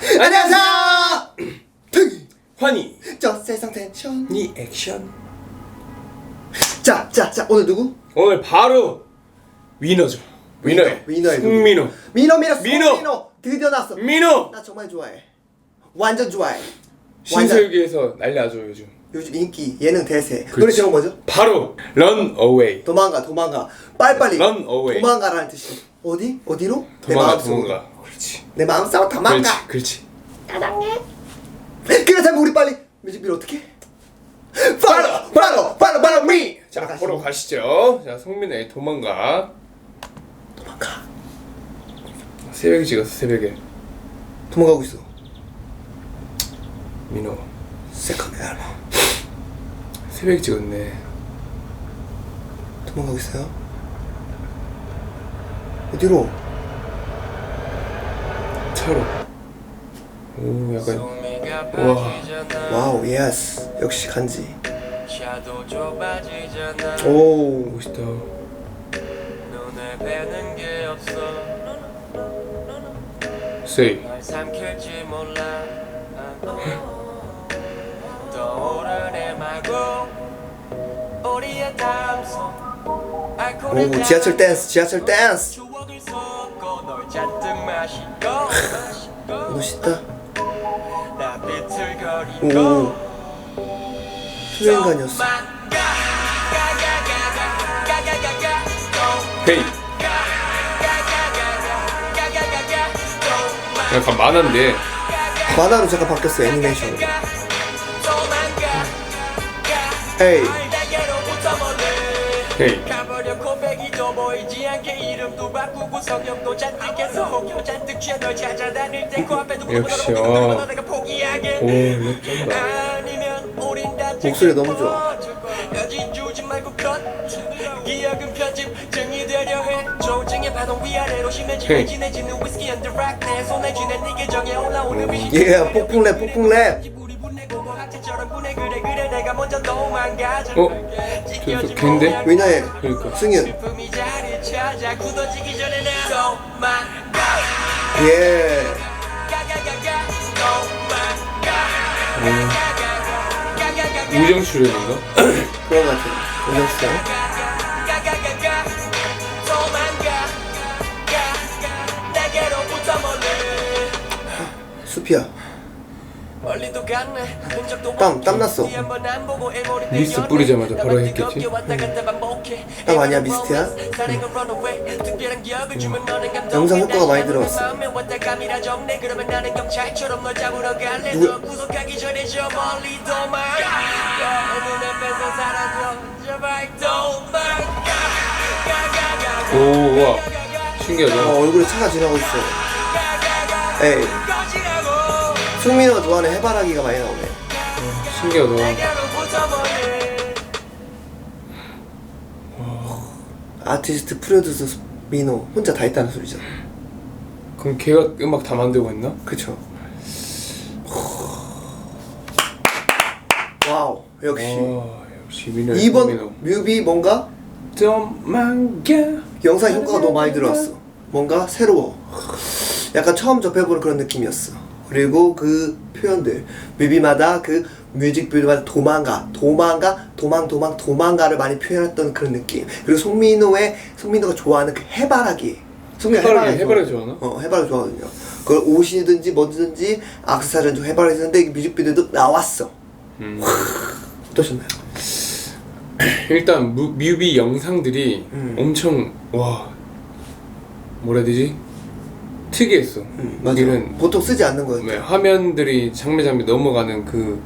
허니 저 세상 텐션. 니 액션. 자 자 자 오늘 누구? 오늘 바로 위너죠. 위너의 누구? 송민호. 민호 민호 민호! 민호. 드디어 나왔어. 민호. 나 정말 좋아해. 완전 좋아해. 신서유기에서 난리 나죠 요즘. 요즘 인기 예능 대세. 노래 제목 뭐죠? 바로 런 어웨이 도망가 도망가. 빨리빨리. Run away. 도망가라는 뜻이. 어디? 어디로? 내 도망가 마음속으로. 도망가 그렇지. 내 마음속으로 도망가. 그렇지 그렇지. 그렇다면 우리 빨리 뮤직비디오 어떻게? 팔로 팔로 팔로 팔로 미자 보러 가시죠. 자 송민호의 도망가. 도망가. 새벽에 찍었어 새벽에. 도망가고 있어. 민호. 세컨 앨범 새벽에 찍었네. 도망가고 있어요? 어디로? 차로. 오 약간 와 와우 예스. 역시 간지. 오오 멋있다. 세이 오 지하철 댄스 지하철 댄스 멋있다. 오. 투명인간이었어. 헤이. 약간 만화인데. 만화로 잠깐 바뀌었어 애니메이션으로. 에이. 헤이. 고백이도 보이지 않게 이름도 바꾸고 성형도 잔뜩 해서 혹여 잔뜩 취해 널 찾아다닐 때 코앞에도 역시, 묻어놓고 아. 내가 포기하게 오랩 쩐다. 아니면 우린 다 목소리 너무 좋아. 여진 주지 말고 컷. 기억은 편집 증이 되려 해. 조증의 파동 위아래로 심해지면 헤이. 진해지는 위스키 언더 락 내 손에 쥐는 네 계정에 올라오는 위시 예 폭풍랩 폭풍랩. 우리 분내고 뭐 하체처럼 분해 그래 그래 내가 먼저 도망가자 어? 저기서 걘데? 위너의 그러니까. 승윤 슬픔이 자 굳어지기 전에 나 도망가 예 우정 출연인가? 그런 것 같아요 멀리도 갔네 흔적도 땀, 없게. 땀 났어. 뒤 한번 안 보고 애머리 미스트 내렸네. 뿌리자마자 바로 했겠지? 반복해. 땀 아니야, 미스트야? 기억을 주면 너는 감동해. 영상 효과가 많이 들어왔어. 누구- 오와 어, 신기하다 얼굴에 차가 지나고 있어 에이 승민이가 좋아하는 해바라기가 많이 나오네. 신기하다 멀리 아티스트 프로듀서 민호 혼자 다 했다는 소리잖아 그럼 걔가 음악 다 만들고 있나? 그쵸. 와우 역시. 와 역시 민호 2번 뮤비 뭔가? 도망가. 영상 효과가 너무 많이 들어왔어. 뭔가 새로워. 약간 처음 접해보는 그런 느낌이었어 그리고 그 표현들 뮤비마다 그 뮤직비디오마다 도망가 도망가 도망 도망 도망가를 많이 표현했던 그런 느낌 그리고 송민호의 송민호가 좋아하는 그 해바라기 송민호 해바라기. 해바라기 좋아하나? 어 해바라기 좋아하거든요 그걸 옷이든지 뭐든지 악세사리든 해바라기 쓰는데 이 뮤직비디오도 나왔어 음. 어떠셨나요? 일단 무, 뮤비 영상들이 음. 엄청 와 뭐라 해야 되지? 특이했어. 음, 맞아. 우리는 보통 쓰지 않는 거였죠 네, 화면들이 장면 장면 넘어가는 그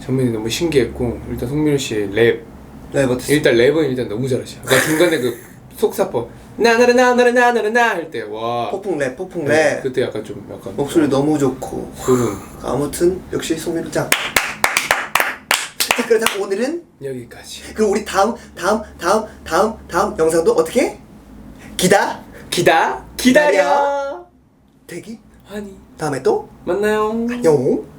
장면이 너무 신기했고 일단 송민호 씨의 랩. 네 버티스 일단 랩은 일단 너무 잘하셔. 그러니까 중간에 그 속사포 나나라 나나라 나나라 나할 때와. 폭풍 랩 폭풍랩. 네, 그때 약간 좀 약간 목소리 너무 좋고. 소름 아무튼 역시 송민호 짱. 자, 그럼 자 오늘은 여기까지. 그럼 우리 다음 다음 다음 다음 다음 영상도 어떻게? 기다? 기다? 기다려 대기? 하니. 다음에 또? 만나요. 안녕.